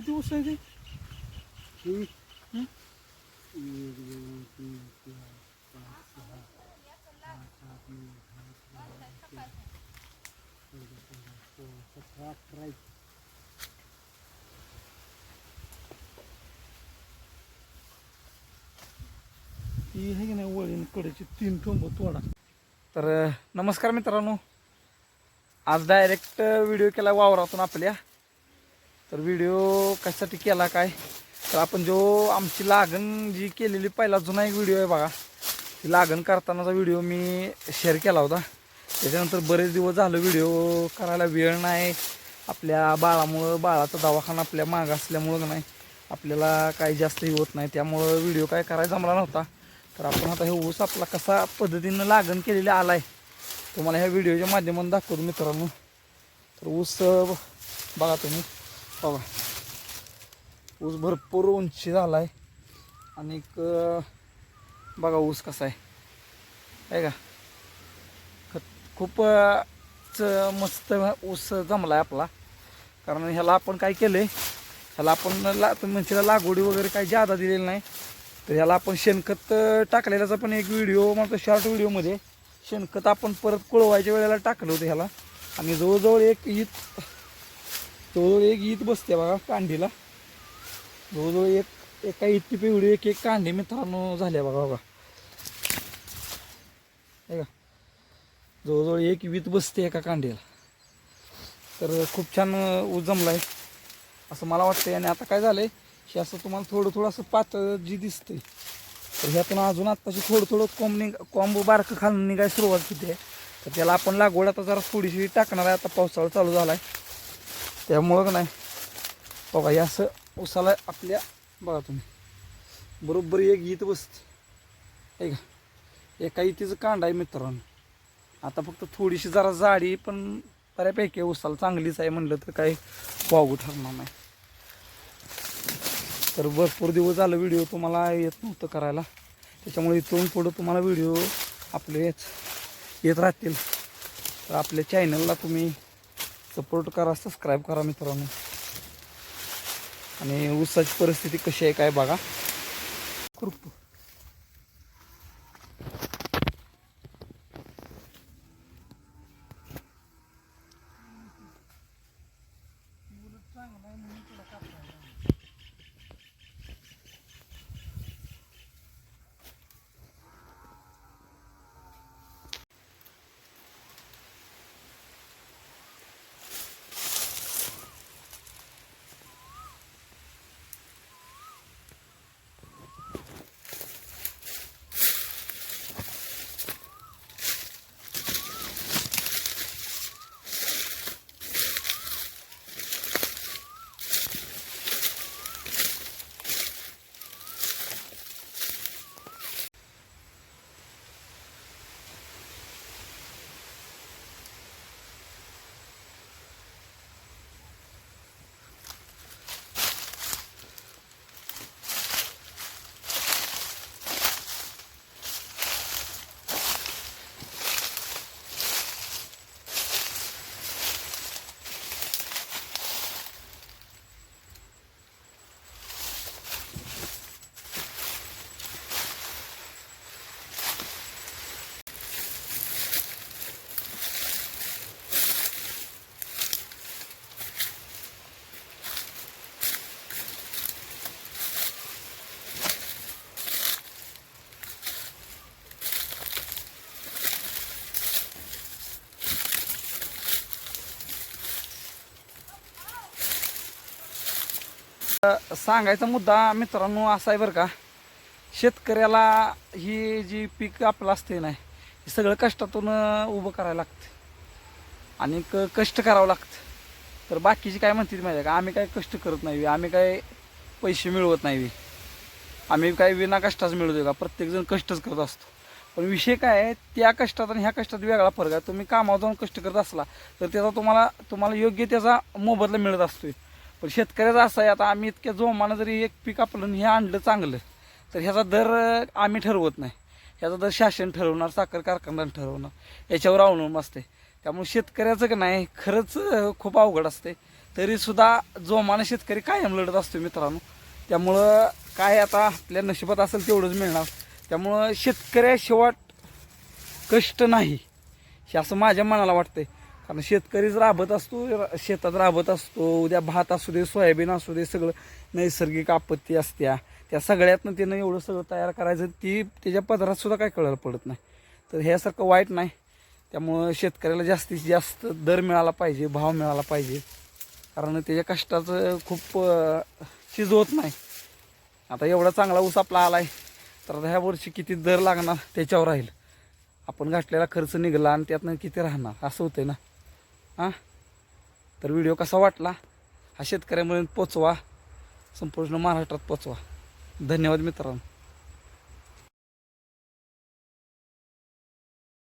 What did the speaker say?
किती ऊस आहे ते ही हं? आहे. ही की नाही वळीन कडेची तीन ठोंब तोडा तर नमस्कार मित्रांनो आज डायरेक्ट व्हिडिओ केला वावरातून आपल्या तर व्हिडिओ कशासाठी केला काय? तर आपण जो आमची लागण जी केलेली पहिला जुना एक व्हिडिओ आहे बघा. ती लागण करतानाचा व्हिडिओ मी शेअर केला होता. त्याच्यानंतर बरेच दिवस झालं व्हिडिओ करायला वेळ नाही. आपल्या बाळामुळं बाळाचा दवाखाना आपल्या माग असल्यामुळं नाही. आपल्याला काही जास्त हे होत नाही. त्यामुळं व्हिडिओ काय करायला जमला नव्हता. तर आपण आता हे ऊस आपला कसा पद्धतीनं लागण केलेला आला आहे तुम्हाला ह्या व्हिडिओच्या माध्यमातून दाखवतो मित्रांनो. तर ऊस बघा तुम्ही. बघा. ऊस भरपूर उंची झाला आहे आणि बघा ऊस कसा आहे. आहे का? खत- खूप मस्त ऊस जमला आहे आपला. कारण ह्याला आपण काय केलं आहे ह्याला आपण ला तुम्ही म्हणशीला लागवडी वगैरे काही जादा दिलेली नाही. तर ह्याला आपण शेणखत टाकलेल्याचा पण एक व्हिडिओ म्हणतो शॉर्ट व्हिडिओमध्ये. शेणखत आपण परत कुळवायच्या वेळेला टाकलं होतं ह्याला. आणि जवळजवळ एक ईद जवळजवळ एक ईद बसते बघा कांडीला जवळजवळ एक एका ईदची पिवळी एक एक कांडी मित्रांनो झाल्या बघा बघा. हे का जवळजवळ एक वीत बसते एका कांडीला तर खूप छान अं, ऊस जमला आहे असं मला वाटतंय आणि आता काय झालंय हे असं तुम्हाला थोडं थोडं असं पातळ जी दिसते तर ह्यातून अजून आत्ताशी थोडं थोडं कॉम निघ कॉम्ब बारकं खालून निघायला सुरुवात होते. आहे तर त्याला आपण लागवड आता जरा थोडीशी टाकणार आहे. आता पावसाळा चालू झाला आहे त्यामुळं का नाही? बघा हे असं उसाला आपल्या बघा तुम्ही बरोबर एक गीत बसते. ऐका का? एका इथेचं कांड आहे मित्रांनो. आता फक्त थोडीशी जरा जाडी पण बऱ्यापैकी उसाला चांगलीच आहे म्हणलं तर काही वागू ठरणार नाही. तर भरपूर दिवस झालं व्हिडिओ तुम्हाला येत नव्हतं करायला. त्याच्यामुळे इथून पुढं तुम्हाला व्हिडिओ आपले येत राहतील. तर आपल्या चॅनलला तुम्ही सपोर्ट करा सबस्क्राईब करा मित्रांनो. आणि ऊसाची परिस्थिती कशी आहे काय बघा. कृप सांगायचा मुद्दा मित्रांनो असा आहे बरं का. शेतकऱ्याला ही जी पीक आपलं असते नाही हे सगळं कष्टातून उभं करायला लागतं आणि क कष्ट करावं लागतं तर बाकीचे काय म्हणतात माहिती आहे का? आम्ही काय कष्ट करत नाही आम्ही काय पैसे मिळवत नाही. आम्ही काय विना कष्टाच मिळवतो का? प्रत्येकजण कष्टच करत असतो. पण विषय काय आहे त्या कष्टात आणि ह्या कष्टात वेगळा फरक आहे. तुम्ही कामावर जाऊन कष्ट करत असला तर त्याचा तुम्हाला तुम्हाला योग्य त्याचा मोबदला मिळत असतोय. पण शेतकऱ्याचं असं आहे आता आम्ही इतक्या जोमानं जरी एक पीक आपलं हे आणलं चांगलं तर ह्याचा दर आम्ही ठरवत नाही. ह्याचा दर शासन ठरवणार साखर कारखाना ठरवणार याच्यावर अवलंबून असते. त्यामुळे शेतकऱ्याचं का नाही खरंच खूप अवघड असते. तरीसुद्धा जोमानं शेतकरी कायम लढत असतो मित्रांनो. त्यामुळं काय आता आपल्या नशिबात असेल तेवढंच मिळणार. त्यामुळं शेतकऱ्याशिवाय कष्ट नाही. हे असं माझ्या मनाला वाटतंय. कारण शेतकरीच राबत असतो शेतात राबत असतो उद्या भात असू दे सोयाबीन असू दे सगळं नैसर्गिक आपत्ती असत्या. त्या सगळ्यातनं त्यानं एवढं सगळं तयार करायचं ती त्याच्या पदरात सुद्धा काय कळायला पडत नाही. तर ह्यासारखं वाईट नाही. त्यामुळं शेतकऱ्याला जास्तीत जास्त दर मिळाला पाहिजे भाव मिळाला पाहिजे. कारण त्याच्या कष्टाचं खूप अं, चीज होत नाही. आता एवढा चांगला ऊस आपला आला आहे तर आता ह्या वर्षी किती दर लागणार त्याच्यावर राहील. आपण घातलेला खर्च निघाला आणि त्यातनं किती राहणार असं होतंय ना. हां? तर व्हिडिओ कसा वाटला? हा शेतकऱ्यामुळे पोचवा. संपूर्ण महाराष्ट्रात पोचवा. धन्यवाद मित्रांनो.